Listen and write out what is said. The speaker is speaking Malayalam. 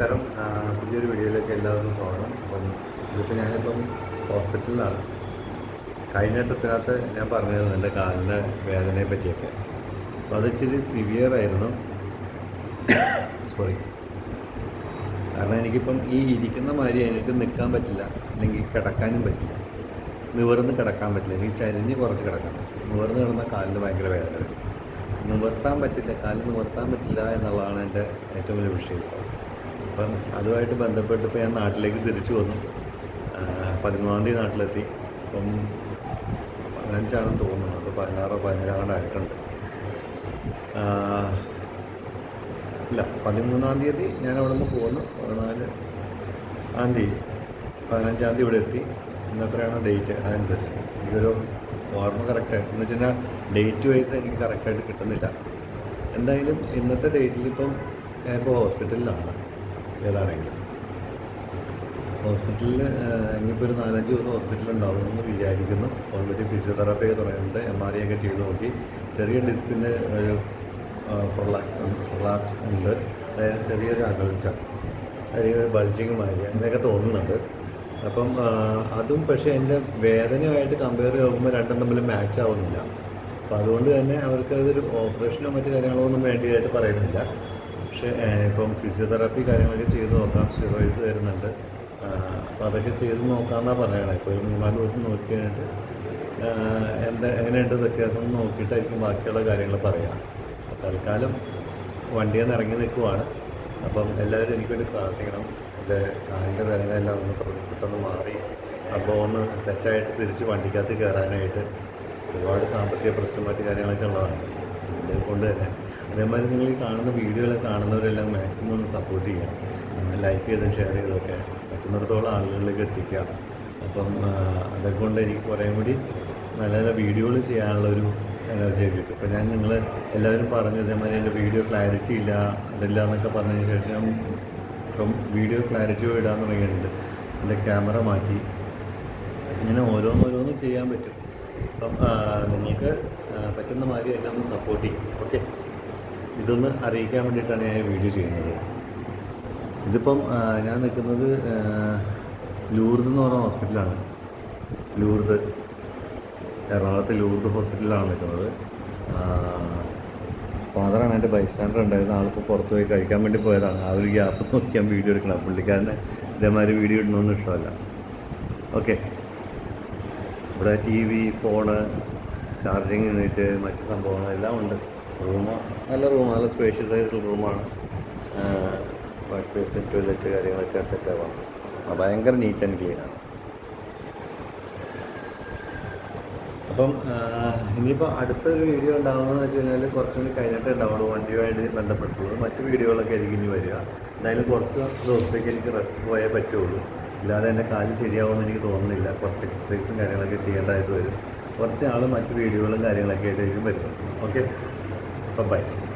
നമസ്കാരം. പുതിയൊരു വീഡിയോയിലേക്ക് എല്ലാവർക്കും സ്വാഗതം. അപ്പം ഇതിപ്പോൾ ഞാനിപ്പം ഹോസ്പിറ്റലിലാണ്. കഴിഞ്ഞ ട്രിപ്പിനകത്ത് ഞാൻ പറഞ്ഞിരുന്നു എന്റെ കാലിന്റെ വേദനയെ പറ്റിയൊക്കെ. അപ്പോൾ അത് ഇച്ചിരി സിവിയർ ആയിരുന്നു. സോറി കാരണം എനിക്കിപ്പം ഈ ഇരിക്കുന്ന മാതിരി എനിക്ക് നിൽക്കാൻ പറ്റില്ല. അല്ലെങ്കിൽ കിടക്കാനും പറ്റില്ല. നിവർന്ന് കിടക്കാൻ പറ്റില്ല. എനിക്ക് ചരിഞ്ഞ് കുറച്ച് കിടക്കാം നിവർന്ന് കിടന്ന കാലിന് ഭയങ്കര വേദന വരും. നിവർത്താൻ പറ്റില്ല. കാലിൽ നിവർത്താൻ പറ്റില്ല എന്നുള്ളതാണ് എന്റെ ഏറ്റവും വലിയ വിഷയം. അപ്പം അതുമായിട്ട് ബന്ധപ്പെട്ട് ഇപ്പോൾ ഞാൻ നാട്ടിലേക്ക് തിരിച്ചു വന്നു. പതിമൂന്നാം തീയതി നാട്ടിലെത്തി. അപ്പം പതിനഞ്ചാണെന്ന് തോന്നുന്നു. അത് പതിനാറോ പതിനേഴാണ്ട് ആയിട്ടുണ്ട്. ഇല്ല പതിമൂന്നാം തീയതി ഞാൻ അവിടെ നിന്ന് പോന്നു. പതിനാല് ആം തീയതി. പതിനഞ്ചാം തീയതി ഇവിടെ എത്തി. ഇന്നത്രയാണ് ഡേറ്റ് അതനുസരിച്ചിട്ട്. എനിക്കൊരു ഓർമ്മ കറക്റ്റായിട്ട് എന്ന് വെച്ച് കഴിഞ്ഞാൽ ഡേറ്റ് വൈസ് എനിക്ക് കറക്റ്റായിട്ട് കിട്ടുന്നില്ല. എന്തായാലും ഇന്നത്തെ ഡേറ്റിൽ ഇപ്പം ഞാനിപ്പോൾ ഹോസ്പിറ്റലിലാണ്. ഏതാണെങ്കിലും. ഹോസ്പിറ്റലിൽ ഇനിയിപ്പോൾ ഒരു നാലഞ്ച് ദിവസം ഹോസ്പിറ്റലിൽ ഉണ്ടാവുമെന്ന് വിചാരിക്കുന്നു. ഓൾറെഡി ഫിസിയോതെറാപ്പി ഒക്കെ തുടങ്ങിയിട്ടുണ്ട്. എം ആർ ഐ ഒക്കെ ചെയ്ത് നോക്കി. ചെറിയ ഡിസ്കിന്റെ ഒരു പ്രൊലാക്സ് പ്രൊലാക്സ് ഉണ്ട്. അതായത് ചെറിയൊരു അകൽച്ച ചെറിയൊരു ബൾജിങ് മാതിരി അങ്ങനെയൊക്കെ തോന്നുന്നുണ്ട്. അപ്പം അതും പക്ഷേ എന്റെ വേദനയുമായിട്ട് കമ്പയർ ചെയ്യുമ്പോൾ രണ്ടും തമ്മിൽ മാച്ച് ആവുന്നില്ല. അപ്പോൾ അതുകൊണ്ട് തന്നെ അവർക്ക് അതൊരു ഓപ്പറേഷനോ മറ്റു കാര്യങ്ങളോ ഒന്നും വേണ്ടിയതായിട്ട് പറയുന്നില്ല. പക്ഷേ ഇപ്പം ഫിസിയോതെറാപ്പി കാര്യങ്ങളൊക്കെ ചെയ്ത് നോക്കാം സ്റ്റിറോയിഡ്സ് വരുന്നുണ്ട് അപ്പോൾ അതൊക്കെ ചെയ്ത് നോക്കാമെന്നാണ് പറയണത് ഇപ്പോൾ ഒരു മൂന്നാൽ ദിവസം നോക്കി കഴിഞ്ഞിട്ട് എന്താ എങ്ങനെയുണ്ട് വ്യത്യാസം നോക്കിയിട്ടായിരിക്കും ബാക്കിയുള്ള കാര്യങ്ങൾ പറയാം. തൽക്കാലം വണ്ടിയിൽ നിന്ന് ഇറങ്ങി നിൽക്കുവാണ്. അപ്പം എല്ലാവരും എനിക്ക് വേണ്ടി പ്രാർത്ഥിക്കണം. എന്റെ കാലിന്റെ വേദന എല്ലാം ഒന്ന് പെട്ടെന്ന് മാറി. സംഭവം ഒന്ന് സെറ്റായിട്ട് തിരിച്ച് വണ്ടിക്കകത്ത് കയറാനായിട്ട് ഒരുപാട് സാമ്പത്തിക പ്രശ്നം മറ്റു കാര്യങ്ങളൊക്കെ ഉള്ളതാണ്. അതുകൊണ്ട് കൊണ്ട് തന്നെ അതേമാതിരി നിങ്ങൾ ഈ കാണുന്ന വീഡിയോയിലൊക്കെ കാണുന്നവരെല്ലാം മാക്സിമം ഒന്ന് സപ്പോർട്ട് ചെയ്യുക. ലൈക്ക് ചെയ്തും ഷെയർ ചെയ്തൊക്കെ പറ്റുന്നിടത്തോളം ആളുകളിലേക്ക് എത്തിക്കാം അപ്പം അതൊക്കെ കൊണ്ട് എനിക്ക് കുറേ കൂടി നല്ല നല്ല വീഡിയോകൾ ചെയ്യാനുള്ള ഒരു എനർജി കിട്ടും. ഇപ്പം ഞാൻ നിങ്ങൾ എല്ലാവരും പറഞ്ഞു ഇതേമാതിരി എന്റെ വീഡിയോ ക്ലാരിറ്റി ഇല്ല അതില്ല എന്നൊക്കെ പറഞ്ഞതിന് ശേഷം ഞാൻ ഇപ്പം വീഡിയോ ക്ലാരിറ്റി ഇടാൻ തുടങ്ങിയിട്ടുണ്ട്. എന്റെ ക്യാമറ മാറ്റി. ഇങ്ങനെ ഓരോന്നോരോന്ന് ചെയ്യാൻ പറ്റും. അപ്പം നിങ്ങൾക്ക് പറ്റുന്ന മാതിരി എന്നെ ഒന്ന് സപ്പോർട്ട് ചെയ്യും. ഓക്കെ ഇതൊന്ന് അറിയിക്കാൻ വേണ്ടിയിട്ടാണ് ഞാൻ വീഡിയോ ചെയ്യുന്നത്. ഇതിപ്പം ഞാൻ നിൽക്കുന്നത് ലൂർദ് എന്ന് പറഞ്ഞ ഹോസ്പിറ്റലാണ്. ലൂർദ് എറണാകുളത്തെ ലൂർദ് ഹോസ്പിറ്റലിലാണ് നിൽക്കുന്നത്. ഫാദറാണ് എന്റെ ബൈസ്റ്റാൻഡർ ഉണ്ടായിരുന്ന ആളിപ്പോൾ പുറത്ത് പോയി കഴിക്കാൻ വേണ്ടി പോയതാണ്. ആ ഒരു ഗ്യാപ്പ് നോക്കി ഞാൻ വീഡിയോ എടുക്കണം. പുള്ളിക്കാരനെ ഇതേമാതിരി വീഡിയോ ഇടണമെന്ന് ഇഷ്ടമല്ല. ഓക്കെ. ഇവിടെ T V phone charging unit മറ്റ് സംഭവങ്ങളെല്ലാം ഉണ്ട്. റൂം നല്ല റൂമാണ് നല്ല സ്പേഷ്യസ് ആയിട്ടുള്ള റൂമാണ്. വാഷ് ബേസിൻ ടോയ്ലറ്റ് കാര്യങ്ങളൊക്കെ സെറ്റ് ആവാം. ആ, ഭയങ്കര നീറ്റ് ആൻഡ് ക്ലീൻ ആണ്. അപ്പം ഇനിയിപ്പോൾ അടുത്തൊരു വീഡിയോ ഉണ്ടാകുന്നതെന്ന് വെച്ച് കഴിഞ്ഞാൽ കുറച്ചും കൂടി കഴിഞ്ഞിട്ട് ഉണ്ടാവുള്ളൂ വണ്ടിയുമായിട്ട് ബന്ധപ്പെട്ടുള്ളത് മറ്റ് വീഡിയോകളൊക്കെ ആയിരിക്കും ഇനി വരിക. എന്തായാലും കുറച്ച് ദിവസത്തേക്ക് എനിക്ക് റെസ്റ്റ് പോയേ പറ്റുള്ളൂ. ഇല്ലാതെ എന്റെ കാൽ ശരിയാവുമെന്ന് എനിക്ക് തോന്നുന്നില്ല. കുറച്ച് എക്സസൈസും കാര്യങ്ങളൊക്കെ ചെയ്യേണ്ടതായിട്ട് വരും. കുറച്ച് ആൾ മറ്റ് വീഡിയോകളും കാര്യങ്ങളൊക്കെ ആയിട്ടായിരിക്കും വരുന്നത്. Okay Bye-bye.